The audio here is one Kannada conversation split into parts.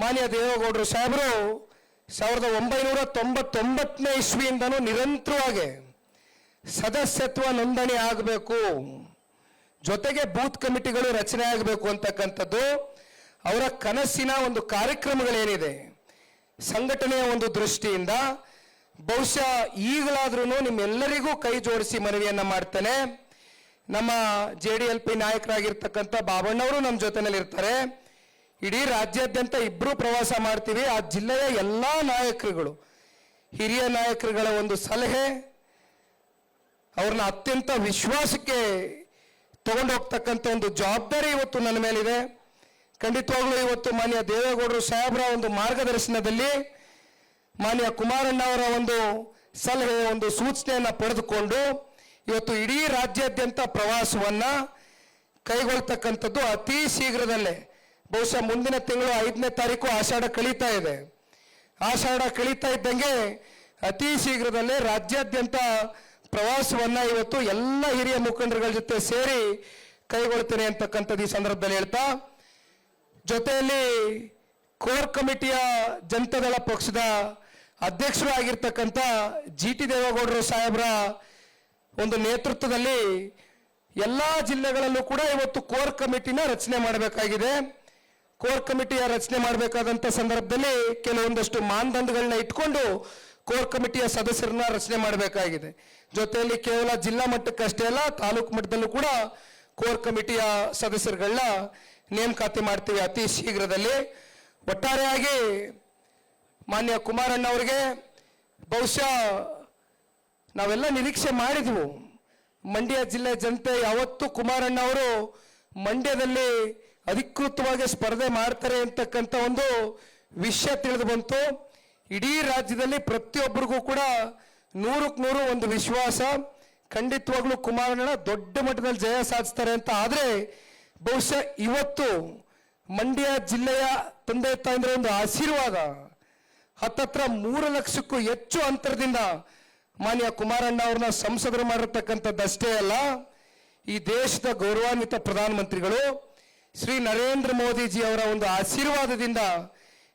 ಮಾನ್ಯ ದೇವೇಗೌಡರು ಸಾಹೇಬರು, ಸಾವಿರದ ಒಂಬೈನೂರ ತೊಂಬತ್ತೊಂಬತ್ತನೇ ಇಸ್ವಿಯಿಂದನೂ ನಿರಂತರವಾಗಿ ಸದಸ್ಯತ್ವ ನೋಂದಣಿ ಆಗಬೇಕು, ಜೊತೆಗೆ ಬೂತ್ ಕಮಿಟಿಗಳು ರಚನೆ ಆಗಬೇಕು ಅಂತಕ್ಕಂಥದ್ದು, ಅವರ ಕನಸಿನ ಒಂದು ಕಾರ್ಯಕ್ರಮಗಳೇನಿದೆ, ಸಂಘಟನೆಯ ಒಂದು ದೃಷ್ಟಿಯಿಂದ, ಬಹುಶಃ ಈಗಲಾದ್ರೂ ನಿಮ್ಮೆಲ್ಲರಿಗೂ ಕೈ ಜೋಡಿಸಿ ಮನವಿಯನ್ನು ಮಾಡ್ತೇನೆ. ನಮ್ಮ ಜೆ ಡಿ ಎಲ್ ಪಿ ನಾಯಕರಾಗಿರ್ತಕ್ಕಂಥ ಬಾಬಣ್ಣವರು ನಮ್ಮ ಜೊತೆಯಲ್ಲಿ ಇರ್ತಾರೆ ಇಡೀ ರಾಜ್ಯಾದ್ಯಂತ ಇಬ್ಬರು ಪ್ರವಾಸ ಮಾಡ್ತೀವಿ. ಆ ಜಿಲ್ಲೆಯ ಎಲ್ಲಾ ನಾಯಕರುಗಳು, ಹಿರಿಯ ನಾಯಕರುಗಳ ಒಂದು ಸಲಹೆ, ಅವ್ರನ್ನ ಅತ್ಯಂತ ವಿಶ್ವಾಸಕ್ಕೆ ತಗೊಂಡೋಗ್ತಕ್ಕಂಥ ಒಂದು ಜವಾಬ್ದಾರಿ ಇವತ್ತು ನನ್ನ ಮೇಲಿದೆ. ಖಂಡಿತವಾಗ್ಲೂ ಇವತ್ತು ಮಾನ್ಯ ದೇವೇಗೌಡರು ಸಾಹೇಬರ ಒಂದು ಮಾರ್ಗದರ್ಶನದಲ್ಲಿ ಮಾನ್ಯ ಕುಮಾರಣ್ಣ ಅವರ ಒಂದು ಸಲಹೆ ಒಂದು ಸೂಚನೆಯನ್ನ ಪಡೆದುಕೊಂಡು ಇವತ್ತು ಇಡೀ ರಾಜ್ಯಾದ್ಯಂತ ಪ್ರವಾಸವನ್ನ ಕೈಗೊಳ್ತಕ್ಕಂಥದ್ದು ಅತಿ ಶೀಘ್ರದಲ್ಲೇ ಬಹುಶಃ ಮುಂದಿನ ತಿಂಗಳು ಐದನೇ ತಾರೀಕು ಆಷಾಢ ಕಳೀತಾ ಇದೆ. ಆಷಾಢ ಕಳೀತಾ ಇದ್ದಂಗೆ ಅತಿ ಶೀಘ್ರದಲ್ಲೇ ರಾಜ್ಯಾದ್ಯಂತ ಪ್ರವಾಸವನ್ನ ಇವತ್ತು ಎಲ್ಲ ಹಿರಿಯ ಮುಖಂಡರುಗಳ ಜೊತೆ ಸೇರಿ ಕೈಗೊಳ್ತೇನೆ ಅಂತಕ್ಕಂಥದ್ದು ಈ ಸಂದರ್ಭದಲ್ಲಿ ಹೇಳ್ತಾ, ಜೊತೆಯಲ್ಲಿ ಕೋರ್ ಕಮಿಟಿಯ ಜನತಾದಳ ಪಕ್ಷದ ಅಧ್ಯಕ್ಷರು ಆಗಿರ್ತಕ್ಕಂಥ ಜಿ ಟಿ ದೇವೇಗೌಡರು ಸಾಹೇಬರ ಒಂದು ನೇತೃತ್ವದಲ್ಲಿ ಎಲ್ಲ ಜಿಲ್ಲೆಗಳಲ್ಲೂ ಕೂಡ ಇವತ್ತು ಕೋರ್ ಕಮಿಟಿನ ರಚನೆ ಮಾಡಬೇಕಾಗಿದೆ. ಕೋರ್ ಕಮಿಟಿಯ ರಚನೆ ಮಾಡಬೇಕಾದಂತ ಸಂದರ್ಭದಲ್ಲಿ ಕೆಲವೊಂದಷ್ಟು ಮಾನದಂಡಗಳನ್ನ ಇಟ್ಕೊಂಡು ಕೋರ್ ಕಮಿಟಿಯ ಸದಸ್ಯರನ್ನ ರಚನೆ ಮಾಡಬೇಕಾಗಿದೆ. ಜೊತೆಯಲ್ಲಿ ಕೇವಲ ಜಿಲ್ಲಾ ಮಟ್ಟಕ್ಕಷ್ಟೇ ಅಲ್ಲ, ತಾಲೂಕು ಮಟ್ಟದಲ್ಲೂ ಕೂಡ ಕೋರ್ ಕಮಿಟಿಯ ಸದಸ್ಯರುಗಳನ್ನ ನೇಮಕಾತಿ ಮಾಡ್ತೀವಿ ಅತಿ ಶೀಘ್ರದಲ್ಲಿ. ಒಟ್ಟಾರೆಯಾಗಿ ಮಾನ್ಯ ಕುಮಾರಣ್ಣ ಅವರಿಗೆ ಬಹುಶಃ ನಾವೆಲ್ಲ ನಿರೀಕ್ಷೆ ಮಾಡಿದ್ವು. ಮಂಡ್ಯ ಜಿಲ್ಲೆ ಜನತೆ ಯಾವತ್ತೂ ಕುಮಾರಣ್ಣ ಅವರು ಮಂಡ್ಯದಲ್ಲಿ ಅಧಿಕೃತವಾಗಿ ಸ್ಪರ್ಧೆ ಮಾಡ್ತಾರೆ ಅಂತಕ್ಕಂಥ ಒಂದು ವಿಷಯ ತಿಳಿದು ಬಂತು. ಇಡೀ ರಾಜ್ಯದಲ್ಲಿ ಪ್ರತಿಯೊಬ್ಬರಿಗೂ ಕೂಡ ನೂರಕ್ಕೆ ನೂರು ಒಂದು ವಿಶ್ವಾಸ. ಖಂಡಿತವಾಗ್ಲೂ ಕುಮಾರಣ್ಣ ದೊಡ್ಡ ಮಟ್ಟದಲ್ಲಿ ಜಯ ಸಾಧಿಸ್ತಾರೆ ಅಂತ. ಆದರೆ ಬಹುಶಃ ಇವತ್ತು ಮಂಡ್ಯ ಜಿಲ್ಲೆಯ ತಂದೆ ತಾಯಂದ್ರ ಒಂದು ಆಶೀರ್ವಾದ ಹತ್ತತ್ರ ಮೂರು ಲಕ್ಷಕ್ಕೂ ಹೆಚ್ಚು ಅಂತರದಿಂದ ಮಾನ್ಯ ಕುಮಾರಣ್ಣ ಅವ್ರನ್ನ ಸಂಸದರು ಮಾಡಿರ್ತಕ್ಕಂಥದ್ದಷ್ಟೇ ಅಲ್ಲ, ಈ ದೇಶದ ಗೌರವಾನ್ವಿತ ಪ್ರಧಾನಮಂತ್ರಿಗಳು ಶ್ರೀ ನರೇಂದ್ರ ಮೋದಿಜಿ ಅವರ ಒಂದು ಆಶೀರ್ವಾದದಿಂದ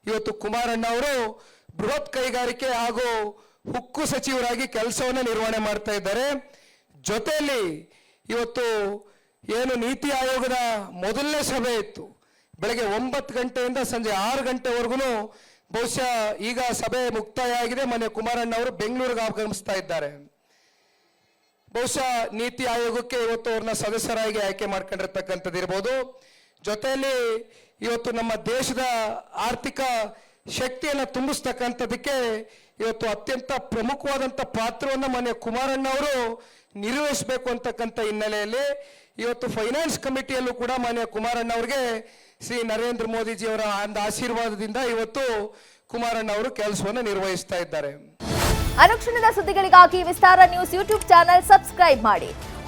ಇವತ್ತು ಕುಮಾರಣ್ಣ ಅವರು ಬೃಹತ್ ಕೈಗಾರಿಕೆ ಹಾಗೂ ಹುಕ್ಕು ಸಚಿವರಾಗಿ ಕೆಲಸವನ್ನು ನಿರ್ವಹಣೆ ಮಾಡ್ತಾ ಇದ್ದಾರೆ. ಜೊತೆಯಲ್ಲಿ ಇವತ್ತು ಏನು ನೀತಿ ಆಯೋಗದ ಮೊದಲನೇ ಸಭೆ ಇತ್ತು. ಬೆಳಗ್ಗೆ ಒಂಬತ್ತು ಗಂಟೆಯಿಂದ ಸಂಜೆ ಆರು ಗಂಟೆವರೆಗೂ ಬಹುಶಃ ಈಗ ಸಭೆ ಮುಕ್ತಾಯ ಆಗಿದೆ. ಮನೆ ಕುಮಾರಣ್ಣ ಅವರು ಬೆಂಗಳೂರಿಗೆ ಆಗಮಿಸ್ತಾ ಇದ್ದಾರೆ. ಬಹುಶಃ ನೀತಿ ಆಯೋಗಕ್ಕೆ ಇವತ್ತು ಅವ್ರನ್ನ ಸದಸ್ಯರಾಗಿ ಆಯ್ಕೆ ಮಾಡ್ಕೊಂಡಿರ್ತಕ್ಕಂಥದ್ದು ಇರ್ಬೋದು ಜೊತೆಯಲ್ಲಿ ಇವತ್ತು ನಮ್ಮ ದೇಶದ ಆರ್ಥಿಕ ಶಕ್ತಿಯನ್ನು ತುಂಬಿಸ್ತಕ್ಕಂಥದ್ದಕ್ಕೆ ಇವತ್ತು ಅತ್ಯಂತ ಪ್ರಮುಖವಾದಂಥ ಪಾತ್ರವನ್ನು ಮಾನ್ಯ ಕುಮಾರಣ್ಣ ಅವರು ನಿರ್ವಹಿಸಬೇಕು ಅಂತಕ್ಕಂಥ ಹಿನ್ನೆಲೆಯಲ್ಲಿ ಇವತ್ತು ಫೈನಾನ್ಸ್ ಕಮಿಟಿಯಲ್ಲೂ ಕೂಡ ಮಾನ್ಯ ಕುಮಾರಣ್ಣ ಅವರಿಗೆ ಶ್ರೀ ನರೇಂದ್ರ ಮೋದಿಜಿ ಅವರ ಒಂದು ಆಶೀರ್ವಾದದಿಂದ ಇವತ್ತು ಕುಮಾರಣ್ಣ ಅವರು ಕೆಲಸವನ್ನು ನಿರ್ವಹಿಸ್ತಾ ಇದ್ದಾರೆ. ಅನುಕ್ಷಣದ ಸುದ್ದಿಗಳಿಗಾಗಿ Vistara news YouTube channel subscribe ಮಾಡಿ.